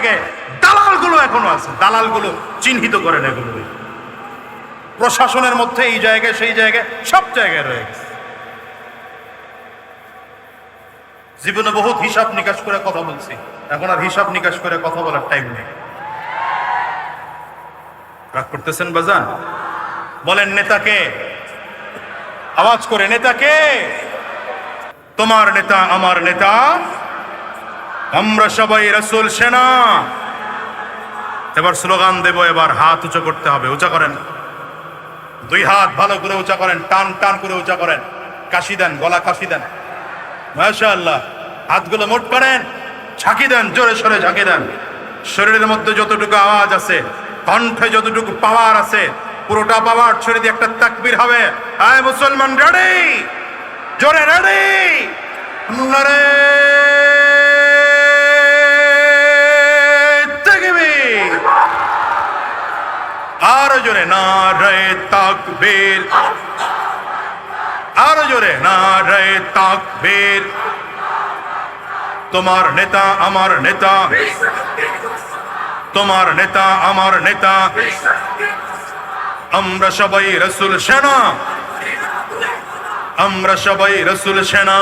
জায়গায় দালালগুলো এখনও আছে। দালালগুলো চিহ্নিত করেন এগুলো প্রশাসনের মধ্যে এই জায়গায়, সেই জায়গায়, সব জায়গায় রয়ে গেছে। জীবনে বহুত হিসাব নিকাশ করে কথা বলছি। এখন আর হিসাব নিকাশ করে কথা বলার টাইম নেই। রাগ করতেছেন বাজান? বলেন, নেতাকে। আওয়াজ করে, নেতাকে। তোমার নেতা, আমার নেতা। আমরা সবাই রসুল, সেনা। এবার স্লোগান দেব, এবার হাত উঁচু করতে হবে। উঁচা করেন। দুই হাত ভালো করে উঁচা করেন। টান টান করে উঁচা করেন। কাশি দেন, গলা কাশি দেন। মাশা আল্লাহ হাতগুলো মোট করেন। ঝাঁকি দেন, জোরে সরে ঝাঁকি দেন। শরীরের মধ্যে যতটুকু আওয়াজ আছে, কণ্ঠে যতটুকু পাওয়ার আছে, পুরোটা পাওয়ার ছেড়ে দিয়ে একটা তাকবির হবে। আয় মুসলমান রেডি জোরে রেডি নারে আরও জোরে না রে তাক তাকবীর। আরও জোরে না রে তাক তাকবীর। তোমার নেতা আমার নেতা। তোমার নেতা আমার নেতা। আমরা সবাই রসুল সেনা। আমরা সবাই রসুল সেনা।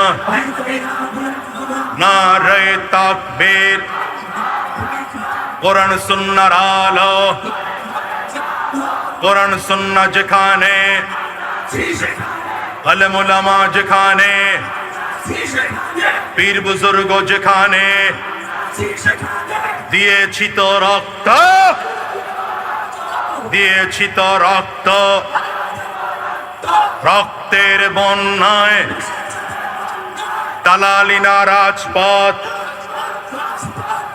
না রে তাক তাকবীর। কোরআন সুন্নার আলো। কোরআন সুন্না যেখানে। আলমুলামা যেখানে। পীর বুজুর্গ যেখানে। দিয়েছি তো রক্ত। দিয়েছি তো রক্ত। রক্তের বন্যায় দালালিনা রাজপথ।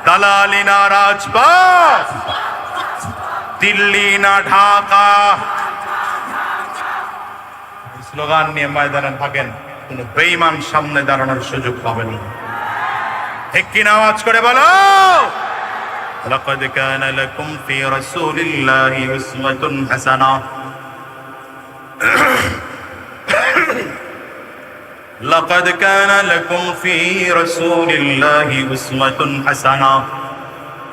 দালালিনা রাজপথ। দিল্লি না ঢাকা স্লোগান নিয়ে ময়দানে থাকেন কোন বেইমান সামনে দাঁড়ানোর সুযোগ পাবেন না ঠিক কিনা আওয়াজ করে বলো لقد كان لكم في رسول الله أسوة حسنة لقد كان لكم في رسول الله أسوة حسنة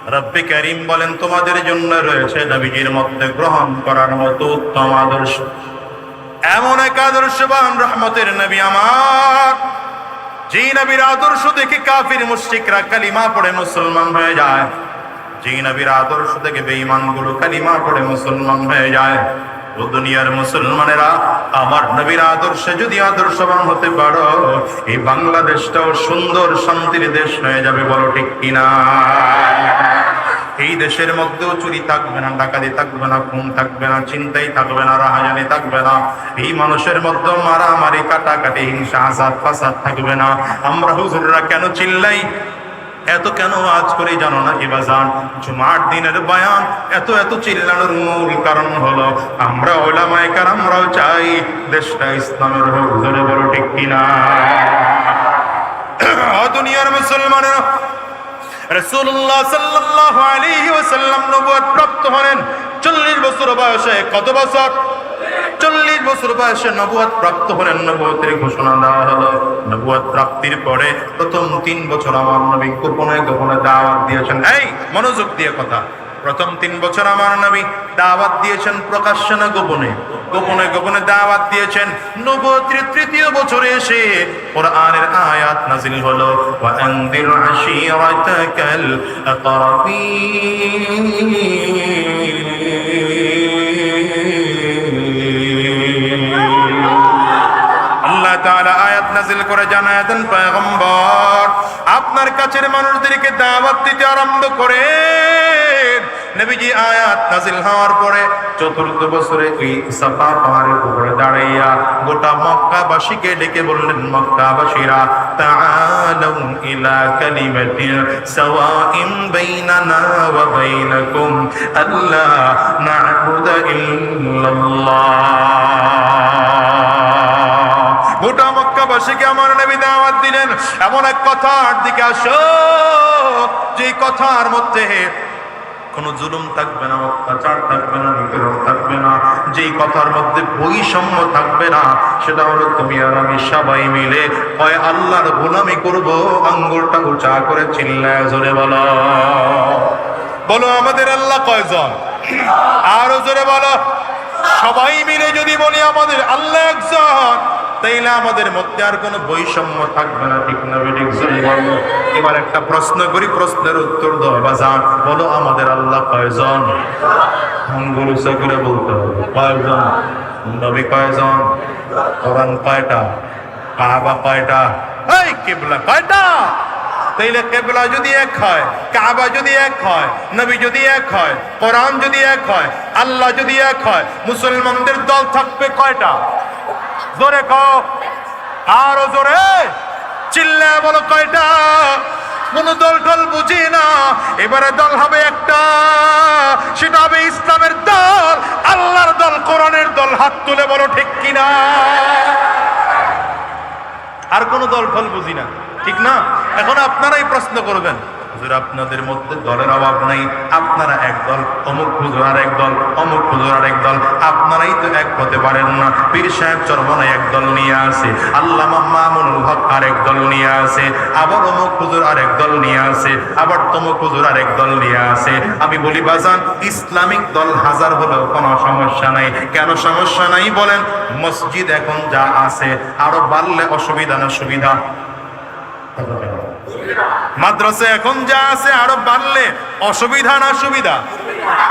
রব্বি করিম বলেন, তোমাদের জন্য রয়েছে নবীজির মধ্যে গ্রহণ করার মতো উত্তম আদর্শ। এমন এক আদর্শবান রহমতের নবী আমার, যে নবীর আদর্শ দেখে কাফির মুশ্রিকরা কালিমা পড়ে মুসলমান হয়ে যায়। যে নবীর আদর্শ থেকে বেঈমানগুলো কালিমা পড়ে মুসলমান হয়ে যায়। ও দুনিয়ার মুসলমানেরা, আমার নবীর আদর্শে যদি আদর্শবান হতে পারো, এই বাংলাদেশটাও সুন্দর শান্তির দেশ হয়ে যাবে, বলো ঠিক কিনা? এই দেশের মধ্যেও চুরি থাকবে না, ডাকাতি থাকবে না, খুন থাকবে না চিন্তাই থাকবে না, রাহাজানি থাকবে না। এই মানুষের মধ্যে মারামারি, কাটাকাটি, হিংসা আসাদ ফাসাদ থাকবে না। আমরা হুজুররা কেন চিল্লাই? এত কেন আজ করে জানো না কি বাজান? জুমার দিনের বয়ান, এত এত চিল্লানোর মূল কারণ হলো, আমরা ওলামায় কার আমরাও চাই দেশটা ইসলামের হোক ধরে বড় ঠিক কিনা? দুনিয়ার মুসলমানের রসুল্লাহ সাল্লাল্লাহু আলাইহি ওয়াসাল্লাম নবুয়ত প্রাপ্ত হলেন, চল্লিশ বছর বয়সে কত বছর? চল্লিশ বছর বয়সে নবুয়াত প্রাপ্ত হলেন নবুয়তের ঘোষণা দেওয়া হলো। নবুয়াত প্রাপ্তির পরে প্রথম তিন বছর আমার নবী গোপনে গোপনে দাওয়াত দিয়েছেন। এই, মনোযোগ দিয়ে কথা। প্রথম তিন বছর আমার নবী দাওয়াত দিয়েছেন প্রকাশ্যে না গোপনে? গোপনে গোপনে দাওয়াত দিয়েছেন। নবুয়তের তৃতীয় বছরে এসে কোরআনের আয়াত নাজিল হলো। ওয়া আনদির আশীরাতাকাল আকরাবিন নাজিল করে জানায় দেন পয়গম্বর। আপনার কাছের মানুষদেরকে দাওয়াত দিতে আরম্ভ করে নবীজি আয়াত নাজিল হওয়ার পরে চতুর্থ বছরে ওই সাফা পাহাড়ের উপরে দাঁড়াইয়া গোটা মক্কাবাসীকে ডেকে বললেন, মক্কাবাসীরা, তাআলাউ ইলা কালিমাতিন সাওয়াইন বাইনানা ওয়া বাইনাকুম আল্লা না'বুদা ইল্লাল্লাহ। গোটা মক্কাবাসীকে আমার নবী দাওয়াত দিলেন। এমন এক কথার দিকে আসো, যে কথার মধ্যে কোন জুলুম থাকবে না, অত্যাচার থাকবে না, নিপীড়ন থাকবে না, যেই কথার মধ্যে বৈষম্য থাকবে না, সেটা হলো তুমি আর আমি সবাই মিলে হয় আল্লাহর গোলামি করব, আঙ্গুলটা উঁচা করে চিল্লায় জোরে বলো। বলো, আমাদের আল্লাহ কয়জন? আরও জোরে বলো। সবাই মিলে যদি বলি আমাদের আল্লাহ একজন। তাইলে আমাদের মধ্যে আর কোনো বৈষম্য থাকবে না, ঠিক না এবার একটা প্রশ্ন করি, প্রশ্নের উত্তর দাও বাজান বলো আমাদের আল্লাহ কয়জন? আঙ্গুল করে বলতে হবে, কয়জন? নবী কয়জন? কোরআন কয়টা? কাবা কয়টা? এই, কেবলা কয়টা? তাইলে কেবলা যদি এক হয়, কাবা যদি এক হয়, নবী যদি এক হয়, কোরআন যদি এক হয়, আল্লাহ যদি এক হয়, মুসলমানদের দল থাকবে কয়টা? জোরে কও। আরও জোরে। চিল্লা বলো কয়টা? কোন দল টল বুঝি না। এবারে দল হবে একটা। সেটা হবে ইসলামের দল। আল্লাহর দল, কোরআনের দল। হাত তুলে বলো ঠিক কিনা। আর কোন দল ফল বুঝি না। ঠিক না? এখন আপনারাই প্রশ্ন করবেন। হুজুর, আপনাদের মধ্যে দলের অভাব নাই। আপনারা এক দল, অমুক হুজুর আর এক দল, অমুক হুজুর আর এক দল। আপনারাই তো এক হতে পারেন না। পীর সাহেব চরমনা এক দল নিয়ে আসে। আল্লামা মামুনুল হক আর এক দল নিয়ে আসে। আবার অমুক হুজুর আর এক দল নিয়ে আসে। আবার তমুক হুজুর আর এক দল নিয়ে আসে। আমি বলি, বাজান, ইসলামিক দল হাজার হলেও কোনো সমস্যা নাই। কেন সমস্যা নাই বলেন? মসজিদ এখন যা আছে, আরও বাড়লে অসুবিধা না সুবিধা? মাদ্রাসা এখন যা আছে আরও বাড়লে অসুবিধা না সুবিধা।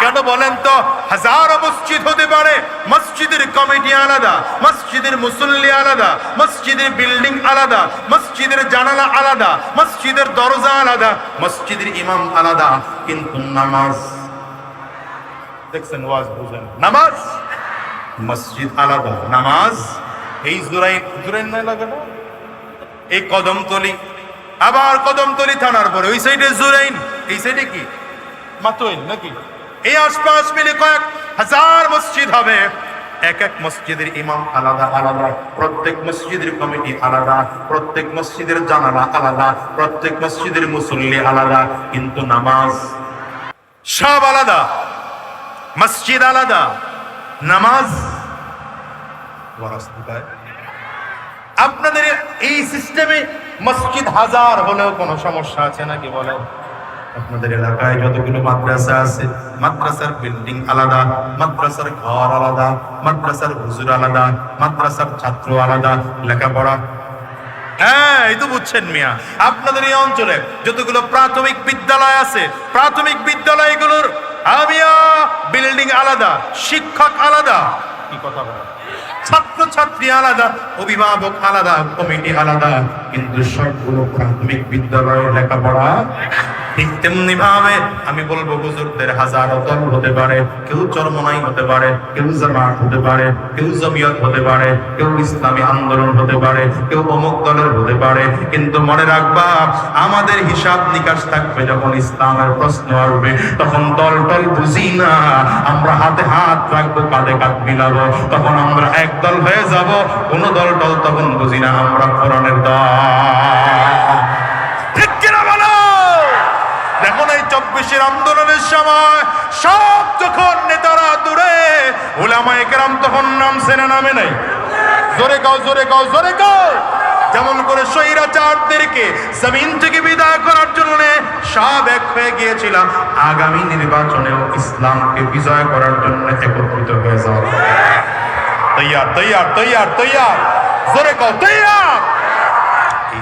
কেন বলেন তো? হাজারো মসজিদ হতে পারে, মসজিদের কমিটি আলাদা, মসজিদের মুসল্লি আলাদা, মসজিদের বিল্ডিং আলাদা, মসজিদের জানালা আলাদা, মসজিদের দরজা আলাদা, মসজিদের ইমাম আলাদা, কিন্তু নামাজ, দেখছেন ওয়াজ বুঝেন, নামাজ, মসজিদ আলাদা, নামাজ, এই জুরাই জুরাইন না এই কদমতলি আবার কদমতলি থানার পরে ওই সাইডে জুরাইন। এই সাইডে কি? মাতোইন নাকি? এই আশপাশ মিলে কয়েক হাজার মসজিদ হবে। এক এক মসজিদের ইমাম আলাদা আলাদা। প্রত্যেক মসজিদের কমিটি আলাদা। প্রত্যেক মসজিদের জানালা আলাদা। প্রত্যেক মসজিদের মুসল্লি আলাদা। কিন্তু নামাজ সব আলাদা। মসজিদ আলাদা। নামাজ ওয়ারাস্তুকায় আপনাদের এই সিস্টেমে মসজিদ হাজার হলেও কোনো সমস্যা আছে নাকি বলে? আপনাদের এলাকায় যতগুলো মাদ্রাসা আছে মাদ্রাসার বিল্ডিং আলাদা মাদ্রাসার ঘর আলাদা মাদ্রাসার হুজুর আলাদা মাদ্রাসার ছাত্র আলাদা লেখাপড়া। হ্যাঁ এই তো বুঝছেন মিয়া। আপনাদের এই অঞ্চলে যতগুলো প্রাথমিক বিদ্যালয় আছে প্রাথমিক বিদ্যালয়গুলোর আমিয়া বিল্ডিং আলাদা শিক্ষক আলাদা। কি কথা বলে? ছাত্র ছাত্রী আলাদা অভিভাবক আলাদা কমিটি আলাদা কিন্তু সবগুলো প্রাথমিক বিদ্যালয়ে লেখাপড়া ঠিক তেমনি ভাবে আমি বলব দল হতে পারে, কেউ চরমনাই হতে পারে, কেউ জামাত হতে পারে, কেউ জমিয়ত হতে পারে, কেউ ইসলামী আন্দোলন হতে পারে, কেউ অমুক দলের হতে পারে। কিন্তু মনে রাখবা, আমাদের হিসাব নিকাশ থাকবে যখন ইসলামের প্রশ্ন আসবে, তখন দল টল বুঝি না। আমরা হাতে হাত রাখব, কাঁধে কাঁধ মিলাবো। তখন আমরা এক দল হয়ে যাব, কোন দল টল তখন বুঝি না, আমরা কোরআনের দল। চব্বিশের আন্দোলনের সময় সব যখন নেতারা দূরে ওলামায়ে কেরাম তখন নামছে না নামে নাই। জোরে গাও জোরে গাও জোরে গাও যেমন করে স্বৈরাচারদেরকে জমিন থেকে বিদায় করার জন্য সব এক হয়ে গিয়েছিলাম আগামী নির্বাচনেও ইসলামকে বিজয় করার জন্য একত্রিত হয়ে যাওয়া। তৈয়ার তৈয়ার তৈয়ার তৈয়ার। জোরে গাও তৈয়ার।